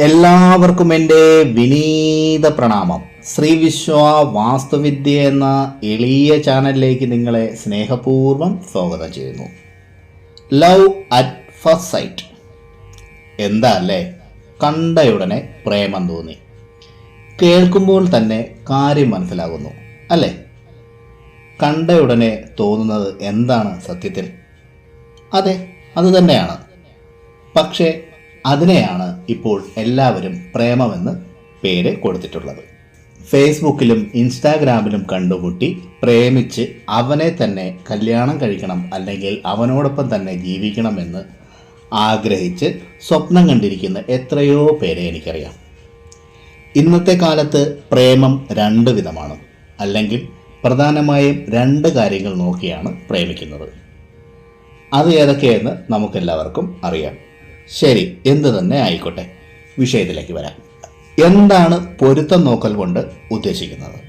എല്ലാവർക്കും എന്റെ വിനീത പ്രണാമം. ശ്രീ വിശ്വ വാസ്തുവിദ്യ എന്ന എളിയ ചാനലിലേക്ക് നിങ്ങളെ സ്നേഹപൂർവം സ്വാഗതം ചെയ്യുന്നു. Love at first sight. എന്താ അല്ലേ? കണ്ടയുടനെ പ്രേമം തോന്നി. കേൾക്കുമ്പോൾ തന്നെ കാര്യം മനസ്സിലാകുന്നു അല്ലേ? കണ്ടയുടനെ തോന്നുന്നത് എന്താണ് സത്യത്തിൽ? അതെ അതുതന്നെയാണ് പക്ഷേ അതിനെയാണ് ഇപ്പോൾ എല്ലാവരും പ്രേമമെന്ന് പേര് കൊടുത്തിട്ടുള്ളത്. ഫേസ്ബുക്കിലും ഇൻസ്റ്റാഗ്രാമിലും കണ്ടുമുട്ടി പ്രേമിച്ച് അവനെ തന്നെ കല്യാണം കഴിക്കണം അല്ലെങ്കിൽ അവനോടൊപ്പം തന്നെ ജീവിക്കണമെന്ന് ആഗ്രഹിച്ച് സ്വപ്നം കണ്ടിരിക്കുന്ന എത്രയോ പേരെ എനിക്കറിയാം. ഇന്നത്തെ കാലത്ത് പ്രേമം രണ്ട് വിധമാണ്. അല്ലെങ്കിൽ പ്രധാനമായും രണ്ട് കാര്യങ്ങൾ നോക്കിയാണ് പ്രേമിക്കുന്നത്. അത് ഏതൊക്കെയെന്ന് നമുക്കെല്ലാവർക്കും അറിയാം. ശരി എന്ത് തന്നെ ആയിക്കോട്ടെ. വിഷയത്തിലേക്ക് വരാം. എന്താണ് പൊരുത്തം നോക്കൽ കൊണ്ട് ഉദ്ദേശിക്കുന്നത്?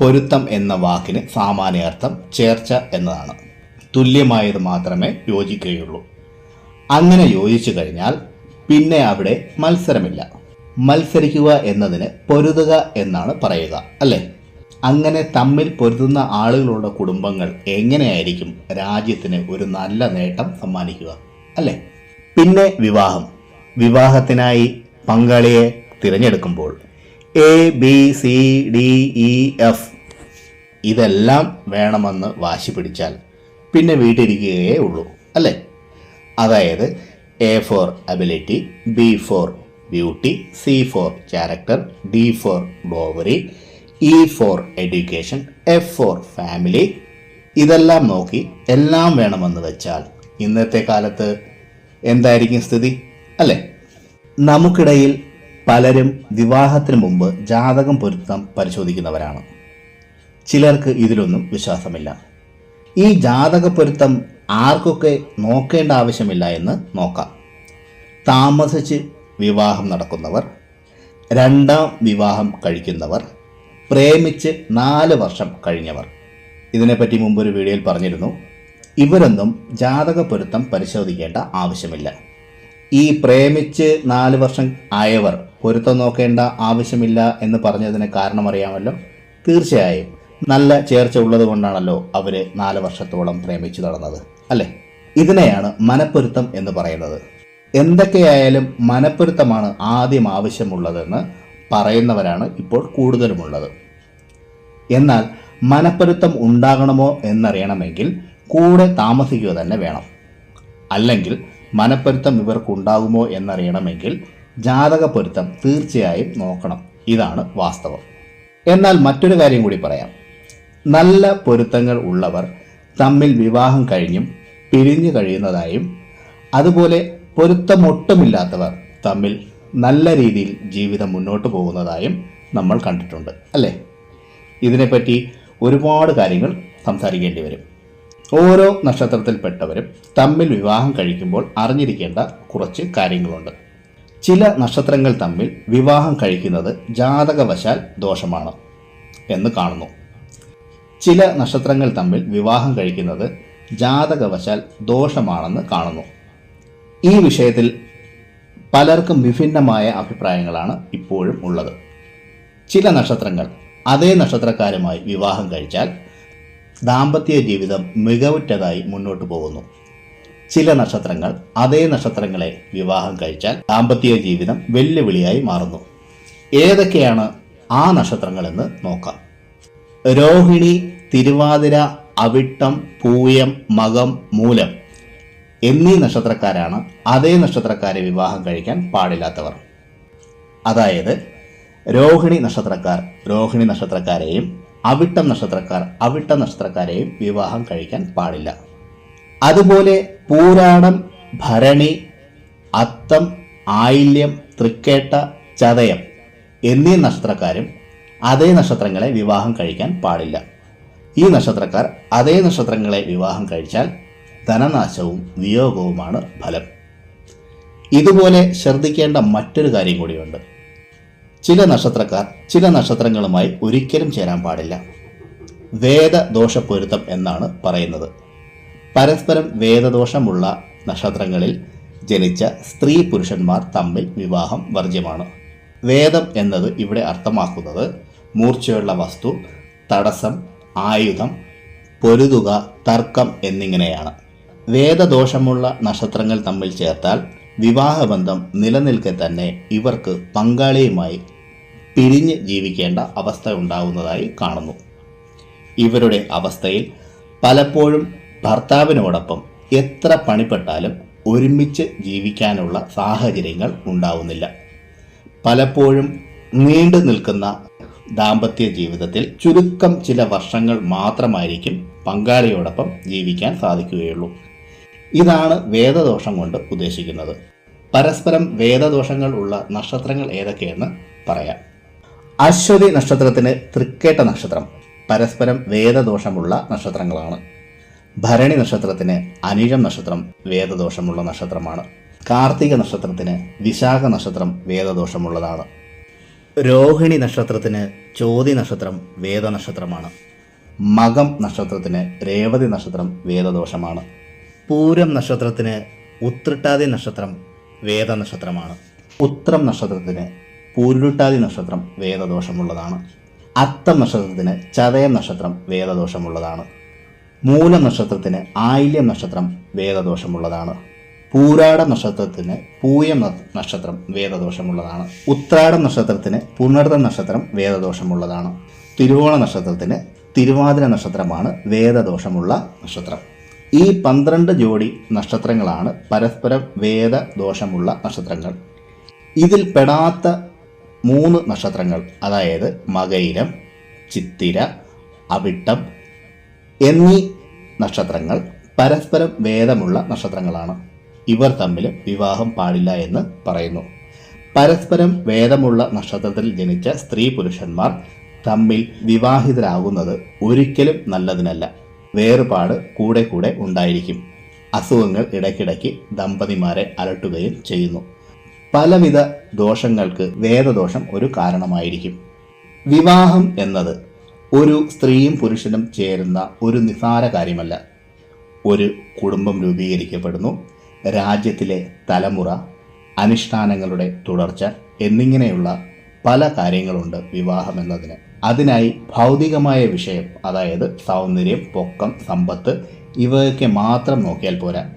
പൊരുത്തം എന്ന വാക്കിന് സാമാന്യാർത്ഥം ചേർച്ച എന്നതാണ്. തുല്യമായത് മാത്രമേ യോജിക്കുകയുള്ളൂ. അങ്ങനെ യോജിച്ചു കഴിഞ്ഞാൽ പിന്നെ അവിടെ മത്സരമില്ല. മത്സരിക്കുക എന്നതിന് പൊരുതുക എന്നാണ് പറയുക അല്ലേ? അങ്ങനെ തമ്മിൽ പൊരുതുന്ന ആളുകളുടെ കുടുംബങ്ങൾ എങ്ങനെയായിരിക്കും രാജ്യത്തിന് ഒരു നല്ല നേട്ടം സമ്മാനിക്കുക അല്ലേ? പിന്നെ വിവാഹം. വിവാഹത്തിനായി പങ്കാളിയെ തിരഞ്ഞെടുക്കുമ്പോൾ A B C D E F ഇതെല്ലാം വേണമെന്ന് വാശി പിടിച്ചാൽ പിന്നെ വീട്ടിരിക്കുകയേ ഉള്ളൂ അല്ലേ? അതായത് A for ability B for beauty C for character D for dowry E for education F for family ഇതെല്ലാം നോക്കി എല്ലാം വേണമെന്ന് വെച്ചാൽ ഇന്നത്തെ കാലത്ത് എന്തായിരിക്കും സ്ഥിതി? അല്ലേ? നമുക്കിടയിൽ പലരും വിവാഹത്തിന് മുമ്പ് ജാതകം പൊരുത്തം പരിശോധിക്കുന്നവരാണ്. ചിലർക്ക് ഇതിലൊന്നും വിശ്വാസമില്ല. ഈ ജാതക പൊരുത്തം ആർക്കൊക്കെ നോക്കേണ്ട ആവശ്യമില്ല എന്ന് നോക്കാം. താമസിച്ച് വിവാഹം നടക്കുന്നവർ രണ്ടാം വിവാഹം കഴിക്കുന്നവർ പ്രേമിച്ച് നാല് വർഷം കഴിഞ്ഞവർ. ഇതിനെപ്പറ്റി മുമ്പൊരു വീഡിയോയിൽ പറഞ്ഞിരുന്നു. ഇവരൊന്നും ജാതക പൊരുത്തം പരിശോധിക്കേണ്ട ആവശ്യമില്ല. ഈ പ്രേമിച്ച് നാല് വർഷം ആയവർ പൊരുത്തം നോക്കേണ്ട ആവശ്യമില്ല എന്ന് പറഞ്ഞതിന് കാരണം അറിയാമല്ലോ തീർച്ചയായും. നല്ല ചേർച്ച ഉള്ളത് കൊണ്ടാണല്ലോ അവർ നാല് വർഷത്തോളം പ്രേമിച്ചു നടന്നത് അല്ലേ? ഇതിനെയാണ് മനപ്പൊരുത്തം എന്ന് പറയുന്നത്. എന്തൊക്കെയായാലും മനപ്പൊരുത്തമാണ് ആദ്യം ആവശ്യമുള്ളതെന്ന് പറയുന്നവരാണ് ഇപ്പോൾ കൂടുതലുമുള്ളത്. എന്നാൽ മനപ്പൊരുത്തം ഉണ്ടാകണമോ എന്നറിയണമെങ്കിൽ കൂടെ താമസിക്കുക തന്നെ വേണം. അല്ലെങ്കിൽ മനപ്പൊരുത്തം ഇവർക്കുണ്ടാകുമോ എന്നറിയണമെങ്കിൽ ജാതക പൊരുത്തം തീർച്ചയായും നോക്കണം. ഇതാണ് വാസ്തവം. എന്നാൽ മറ്റൊരു കാര്യം കൂടി പറയാം. നല്ല പൊരുത്തങ്ങൾ ഉള്ളവർ തമ്മിൽ വിവാഹം കഴിഞ്ഞും പിരിഞ്ഞു കഴിയുന്നതായും അതുപോലെ പൊരുത്തമൊട്ടുമില്ലാത്തവർ തമ്മിൽ നല്ല രീതിയിൽ ജീവിതം മുന്നോട്ട് പോകുന്നതായും നമ്മൾ കണ്ടിട്ടുണ്ട് അല്ലേ? ഇതിനെപ്പറ്റി ഒരുപാട് കാര്യങ്ങൾ സംസാരിക്കേണ്ടി വരും. ഓരോ നക്ഷത്രത്തിൽപ്പെട്ടവരും തമ്മിൽ വിവാഹം കഴിക്കുമ്പോൾ അറിഞ്ഞിരിക്കേണ്ട കുറച്ച് കാര്യങ്ങളുണ്ട്. ചില നക്ഷത്രങ്ങൾ തമ്മിൽ വിവാഹം കഴിക്കുന്നത് ജാതകവശാൽ ദോഷമാണ് എന്ന് കാണുന്നു. ചില നക്ഷത്രങ്ങൾ തമ്മിൽ വിവാഹം കഴിക്കുന്നത് ജാതകവശാൽ ദോഷമാണെന്ന് കാണുന്നു. ഈ വിഷയത്തിൽ പലർക്കും വിഭിന്നമായ അഭിപ്രായങ്ങളാണ് ഇപ്പോഴും ഉള്ളത്. ചില നക്ഷത്രങ്ങൾ അതേ നക്ഷത്രക്കാരുമായി വിവാഹം കഴിച്ചാൽ ദാമ്പത്യ ജീവിതം മികവുറ്റതായി മുന്നോട്ടു പോകുന്നു. ചില നക്ഷത്രങ്ങൾ അതേ നക്ഷത്രങ്ങളെ വിവാഹം കഴിച്ചാൽ ദാമ്പത്യ ജീവിതം വെല്ലുവിളിയായി മാറുന്നു. ഏതൊക്കെയാണ് ആ നക്ഷത്രങ്ങളെന്ന് നോക്കാം. രോഹിണി തിരുവാതിര അവിട്ടം പൂയം മകം മൂലം എന്നീ നക്ഷത്രക്കാരാണ് അതേ നക്ഷത്രക്കാരെ വിവാഹം കഴിക്കാൻ പാടില്ലാത്തവർ. അതായത് രോഹിണി നക്ഷത്രക്കാർ രോഹിണി നക്ഷത്രക്കാരെയും അവിട്ടം നക്ഷത്രക്കാർ അവിട്ട നക്ഷത്രക്കാരെയും വിവാഹം കഴിക്കാൻ പാടില്ല. അതുപോലെ പൂരാടം ഭരണി അത്തം ആയില്യം തൃക്കേട്ട ചതയം എന്നീ നക്ഷത്രക്കാരും അതേ നക്ഷത്രങ്ങളെ വിവാഹം കഴിക്കാൻ പാടില്ല. ഈ നക്ഷത്രക്കാർ അതേ നക്ഷത്രങ്ങളെ വിവാഹം കഴിച്ചാൽ ധനനാശവും വിയോഗവുമാണ് ഫലം. ഇതുപോലെ ശ്രദ്ധിക്കേണ്ട മറ്റൊരു കാര്യം കൂടിയുണ്ട്. ചില നക്ഷത്രക്കാർ ചില നക്ഷത്രങ്ങളുമായി ഒരിക്കലും ചേരാൻ പാടില്ല. വേദദോഷ പൊരുത്തം എന്നാണ് പറയുന്നത്. പരസ്പരം വേദദോഷമുള്ള നക്ഷത്രങ്ങളിൽ ജനിച്ച സ്ത്രീ പുരുഷന്മാർ തമ്മിൽ വിവാഹം വർജ്യമാണ്. വേദം എന്നത് ഇവിടെ അർത്ഥമാക്കുന്നത് മൂർച്ചയുള്ള വസ്തു തടസ്സം ആയുധം പൊരുതുക തർക്കം എന്നിങ്ങനെയാണ്. വേദദോഷമുള്ള നക്ഷത്രങ്ങൾ തമ്മിൽ ചേർത്താൽ വിവാഹബന്ധം നിലനിൽക്കെ തന്നെ ഇവർക്ക് പങ്കാളിയുമായി പിരിഞ്ഞ് ജീവിക്കേണ്ട അവസ്ഥ ഉണ്ടാവുന്നതായി കാണുന്നു. ഇവരുടെ അവസ്ഥയിൽ പലപ്പോഴും ഭർത്താവിനോടൊപ്പം എത്ര പണിപ്പെട്ടാലും ഒരുമിച്ച് ജീവിക്കാനുള്ള സാഹചര്യങ്ങൾ ഉണ്ടാവുന്നില്ല. പലപ്പോഴും നീണ്ടു നിൽക്കുന്ന ദാമ്പത്യ ജീവിതത്തിൽ ചുരുക്കം ചില വർഷങ്ങൾ മാത്രമായിരിക്കും പങ്കാളിയോടൊപ്പം ജീവിക്കാൻ സാധിക്കുകയുള്ളൂ. ഇതാണ് വേദദോഷം കൊണ്ട് ഉദ്ദേശിക്കുന്നത്. പരസ്പരം വേദദോഷങ്ങൾ ഉള്ള നക്ഷത്രങ്ങൾ ഏതൊക്കെയെന്ന് പറയാം. അശ്വതി നക്ഷത്രത്തിന് തൃക്കേട്ട നക്ഷത്രം പരസ്പരം വേദദോഷമുള്ള നക്ഷത്രങ്ങളാണ്. ഭരണി നക്ഷത്രത്തിന് അനിഴം നക്ഷത്രം വേദദോഷമുള്ള നക്ഷത്രമാണ്. കാർത്തിക നക്ഷത്രത്തിന് വിശാഖ നക്ഷത്രം വേദദോഷമുള്ളതാണ്. രോഹിണി നക്ഷത്രത്തിന് ചോതി നക്ഷത്രം വേദനക്ഷത്രമാണ്. മകം നക്ഷത്രത്തിന് രേവതി നക്ഷത്രം വേദദോഷമാണ്. പൂരം നക്ഷത്രത്തിന് ഉത്രട്ടാതി നക്ഷത്രം വേദനക്ഷത്രമാണ്. ഉത്രം നക്ഷത്രത്തിന് പൂരുരുട്ടാതി നക്ഷത്രം വേദദോഷമുള്ളതാണ്. അത്തം നക്ഷത്രത്തിന് ചതയം നക്ഷത്രം വേദദോഷമുള്ളതാണ്. മൂല നക്ഷത്രത്തിന് ആയില്യം നക്ഷത്രം വേദദോഷമുള്ളതാണ്. പൂരാട നക്ഷത്രത്തിന് പൂയം നക്ഷത്രം വേദദോഷമുള്ളതാണ്. ഉത്രാട നക്ഷത്രത്തിന് പുണർദ നക്ഷത്രം വേദദോഷമുള്ളതാണ്. തിരുവോണ നക്ഷത്രത്തിന് തിരുവാതിര നക്ഷത്രമാണ് വേദദോഷമുള്ള നക്ഷത്രം. ഈ പന്ത്രണ്ട് ജോഡി നക്ഷത്രങ്ങളാണ് പരസ്പരം വേദദോഷമുള്ള നക്ഷത്രങ്ങൾ. ഇതിൽ പെടാത്ത മൂന്ന് നക്ഷത്രങ്ങൾ അതായത് മകയിരം ചിത്തിര അവിട്ടം എന്നീ നക്ഷത്രങ്ങൾ പരസ്പരം വേദമുള്ള നക്ഷത്രങ്ങളാണ്. ഇവർ തമ്മിൽ വിവാഹം പാടില്ല എന്ന് പറയുന്നു. പരസ്പരം വേദമുള്ള നക്ഷത്രത്തിൽ ജനിച്ച സ്ത്രീ പുരുഷന്മാർ തമ്മിൽ വിവാഹിതരാകുന്നത് ഒരിക്കലും നല്ലതിനല്ല. വേറുപാട് കൂടെ കൂടെ ഉണ്ടായിരിക്കും. അസുഖങ്ങൾ ഇടയ്ക്കിടയ്ക്ക് ദമ്പതിമാരെ അലട്ടുകയും ചെയ്യുന്നു. പലവിധ ദോഷങ്ങൾക്ക് വേദദോഷം ഒരു കാരണമായിരിക്കും. വിവാഹം എന്നത് ഒരു സ്ത്രീയും പുരുഷനും ചേരുന്ന ഒരു നിസാര കാര്യമല്ല. ഒരു കുടുംബം രൂപീകരിക്കപ്പെടുന്നു. രാജ്യത്തിലെ തലമുറ അനുഷ്ഠാനങ്ങളുടെ തുടർച്ച എന്നിങ്ങനെയുള്ള പല കാര്യങ്ങളുണ്ട് വിവാഹം എന്നതിന്. അതിനായി ഭൗതികമായ വിഷയം അതായത് സൗന്ദര്യം പൊക്കം സമ്പത്ത് ഇവയൊക്കെ മാത്രം നോക്കിയാൽ പോരാ.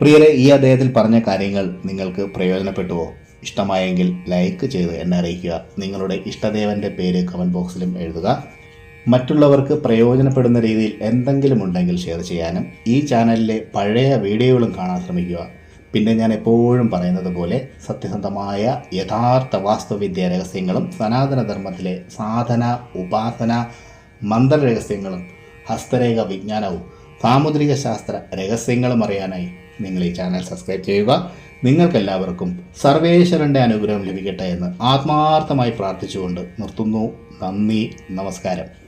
പ്രിയരെ ഈ അദ്ദേഹത്തിൽ പറഞ്ഞ കാര്യങ്ങൾ നിങ്ങൾക്ക് പ്രയോജനപ്പെട്ടുവോ? ഇഷ്ടമായെങ്കിൽ ലൈക്ക് ചെയ്ത് എന്നെ അറിയിക്കുക. നിങ്ങളുടെ ഇഷ്ടദേവന്റെ പേര് കമന്റ് ബോക്സിലും എഴുതുക. മറ്റുള്ളവർക്ക് പ്രയോജനപ്പെടുന്ന രീതിയിൽ എന്തെങ്കിലും ഉണ്ടെങ്കിൽ ഷെയർ ചെയ്യാനും ഈ ചാനലിലെ പഴയ വീഡിയോകളും കാണാൻ ശ്രമിക്കുക. പിന്നെ ഞാൻ എപ്പോഴും പറയുന്നത് പോലെ സത്യസന്ധമായ യഥാർത്ഥ വാസ്തുവിദ്യ രഹസ്യങ്ങളും സനാതനധർമ്മത്തിലെ സാധന ഉപാസന മന്ത്രരഹസ്യങ്ങളും ഹസ്തരേഖ വിജ്ഞാനവും സാമുദ്രിക ശാസ്ത്ര രഹസ്യങ്ങളും അറിയാനായി നിങ്ങൾ ഈ ചാനൽ സബ്സ്ക്രൈബ് ചെയ്യുക. നിങ്ങൾക്കെല്ലാവർക്കും സർവേശ്വരന്റെ അനുഗ്രഹം ലഭിക്കട്ടെ എന്ന് ആത്മാർത്ഥമായി പ്രാർത്ഥിച്ചുകൊണ്ട് നിർത്തുന്നു. നന്ദി നമസ്കാരം.